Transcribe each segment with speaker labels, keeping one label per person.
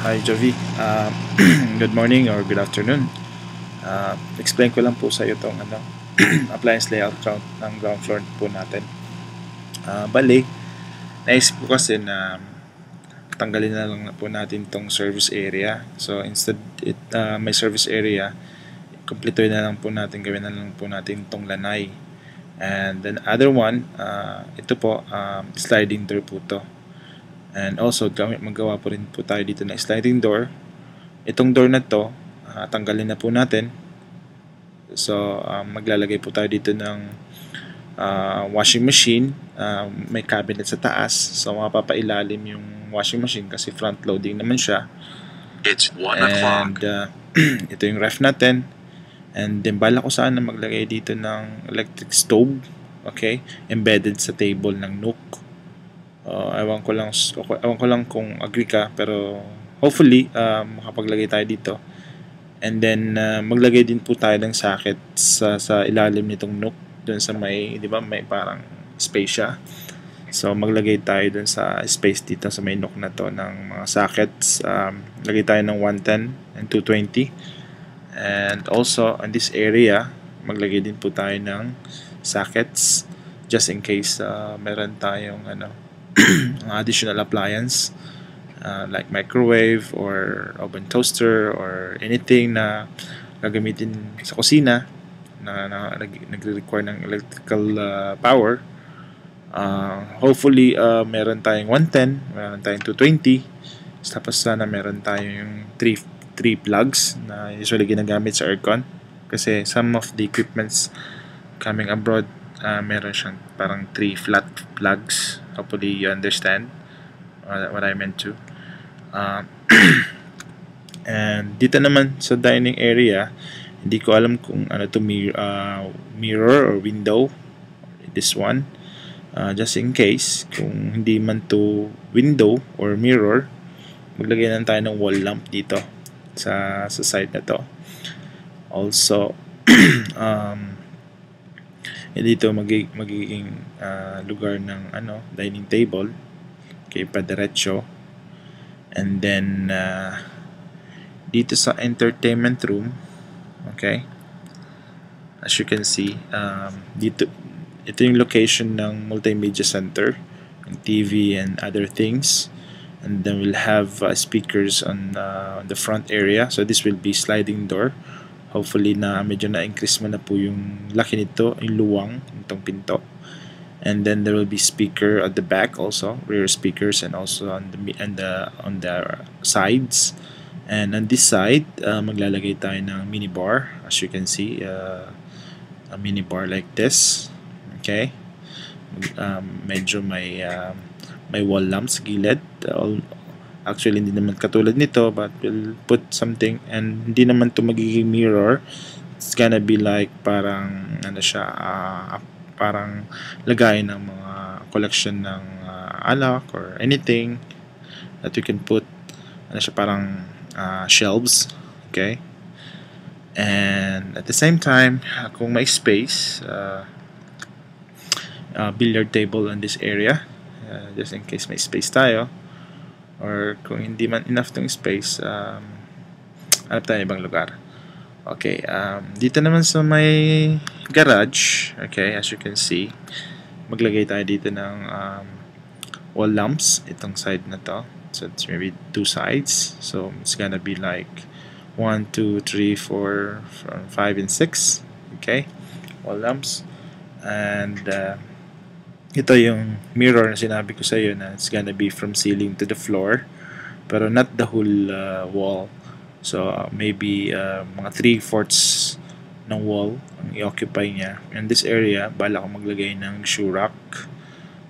Speaker 1: Hi Jovi. Uh, good morning or good afternoon. Uh, explain ko lang po sa iyo itong ano, appliance layout count ng ground floor po natin. Uh, bali, naisip ko kasi na tanggalin na lang po natin itong service area. So instead it, uh, may service area, kumpleto na lang po natin, gawin na lang po natin itong lanay. And then other one, uh, ito po, um, sliding door po to. And also, gamit magawa po rin po tayo dito ng sliding door. Itong door na to, uh, tanggalin na po natin. So, um, maglalagay po tayo dito ng uh, washing machine. Uh, may cabinet sa taas. So, mapapailalim yung washing machine kasi front loading naman siya.
Speaker 2: It's 1
Speaker 1: And
Speaker 2: o'clock.
Speaker 1: uh, ito yung ref natin. And then bala ko sana maglagay dito ng electric stove. Okay? Embedded sa table ng Nook. Uh, ewan ko lang ewan ko lang kung agree ka pero hopefully uh, makapaglagay tayo dito. And then uh, maglagay din po tayo ng socket sa sa ilalim nitong Nook doon sa may 'di ba may parang space siya. So maglagay tayo dun sa space dito sa may Nook na to ng mga sockets. Um, lagay tayo ng 110 and 220. And also in this area, maglagay din po tayo ng sockets just in case uh, meron tayong ano additional appliance uh, like microwave or oven toaster or anything na gagamitin sa kusina na, na nag- nagre-require ng electrical uh, power. Uh, hopefully uh, meron tayong 110 meron tayong 220 tapos sana meron tayong 3 3 plugs na usually ginagamit sa aircon. Kasi some of the equipments coming abroad uh, meron siyang parang 3 flat plugs. Hopefully you understand uh, what I meant to. Uh, and dito naman sa dining area hindi ko alam kung ano to mir- uh, mirror or window this one. Uh, just in case kung hindi man to window or mirror maglagay lang tayo ng wall lamp dito sa sa side na to. Also um, eh, dito magi, magiging uh, lugar ng ano dining table okay padiretso and then uh, dito sa entertainment room okay? As you can see um, dito ito yung location ng multimedia center ng TV and other things. And then we'll have uh, speakers on, uh, on the front area. So this will be sliding door hopefully na medyo na-increase mo na po yung laki nito yung luwang nitong pinto. And then there will be speaker at the back also rear speakers and also on the and the on the sides. And on this side uh, maglalagay tayo ng mini bar. As you can see uh, a mini bar like this okay? Um, medyo may um, may wall lamp sa gilid All- actually hindi naman katulad nito but we'll put something and hindi naman to magiging mirror. It's gonna be like parang ano siya ah, parang lagay ng mga collection ng ah, alak or anything that you can put ano siya parang ah, shelves okay? And at the same time kung may space uh, uh, billiard table in this area uh, just in case may space tayo or kung hindi man enough tong space um, hanap tayo ibang lugar. Okay um, dito naman sa may garage okay as you can see maglagay tayo dito ng um, wall lamps itong side na to. So it's maybe two sides. So it's gonna be like 1, 2, 3, 4, 5, and 6 okay wall lamps. And uh, ito yung mirror na sinabi ko sa iyo na it's gonna be from ceiling to the floor pero not the whole uh, wall. So uh, maybe uh, mga 3 fourths ng wall ang i-occupy niya. In this area bala ko maglagay ng shoe rack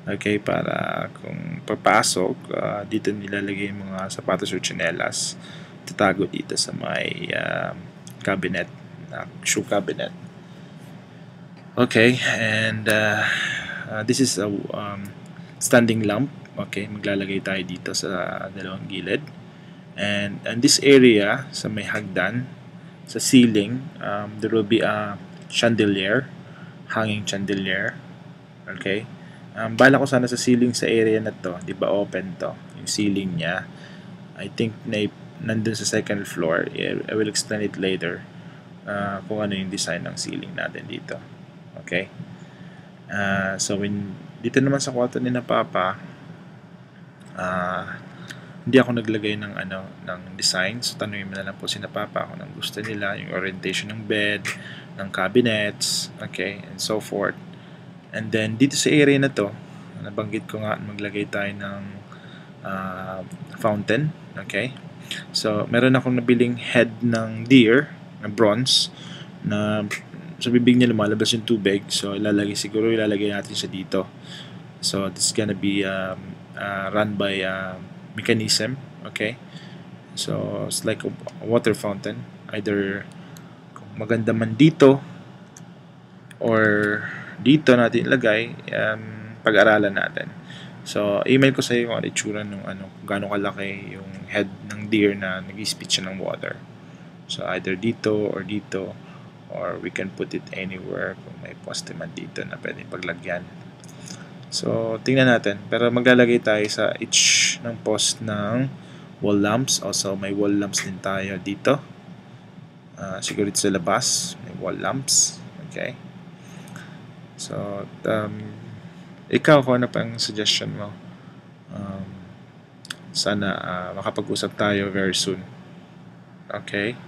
Speaker 1: okay para kung papasok uh, dito nilalagay yung mga sapatos or tsinelas. Tatago dito sa may uh, cabinet na shoe cabinet. Okay and uh, Uh, this is a um, standing lamp. Okay, maglalagay tayo dito sa dalawang gilid. And in this area, sa may hagdan, sa ceiling, um, there will be a chandelier, hanging chandelier. Okay? Um, bala ko sana sa ceiling sa area na to, di ba open to, yung ceiling niya. I think na nandun sa second floor. I will explain it later uh, kung ano yung design ng ceiling natin dito. Okay? Uh, so, when, dito naman sa kwarto ni na Papa, uh, hindi ako naglagay ng ano ng design. So, tanungin mo na lang po si na Papa kung anong gusto nila, yung orientation ng bed, ng cabinets, okay, and so forth. And then, dito sa area na to, nabanggit ko nga maglagay tayo ng uh, fountain, okay? So, meron akong nabiling head ng deer na bronze na sa bibig niya lumalabas yung tubig. So, ilalagay siguro ilalagay natin siya dito. So, this is gonna be um, uh, run by uh, mechanism, okay? So, it's like a water fountain. Either maganda man dito or dito natin ilagay, um, pag-aralan natin. So, email ko sa iyo kung ano itsura ng ano, gaano kalaki yung head ng deer na nag-spit siya ng water. So, either dito or dito or we can put it anywhere kung may poste man dito na pwedeng paglagyan. So, tingnan natin. Pero maglalagay tayo sa each ng post ng wall lamps. Also, may wall lamps din tayo dito. Uh, siguro dito sa labas, may wall lamps. Okay. So, um, ikaw, kung ano pang suggestion mo? Um, sana uh, makapag-usap tayo very soon. Okay?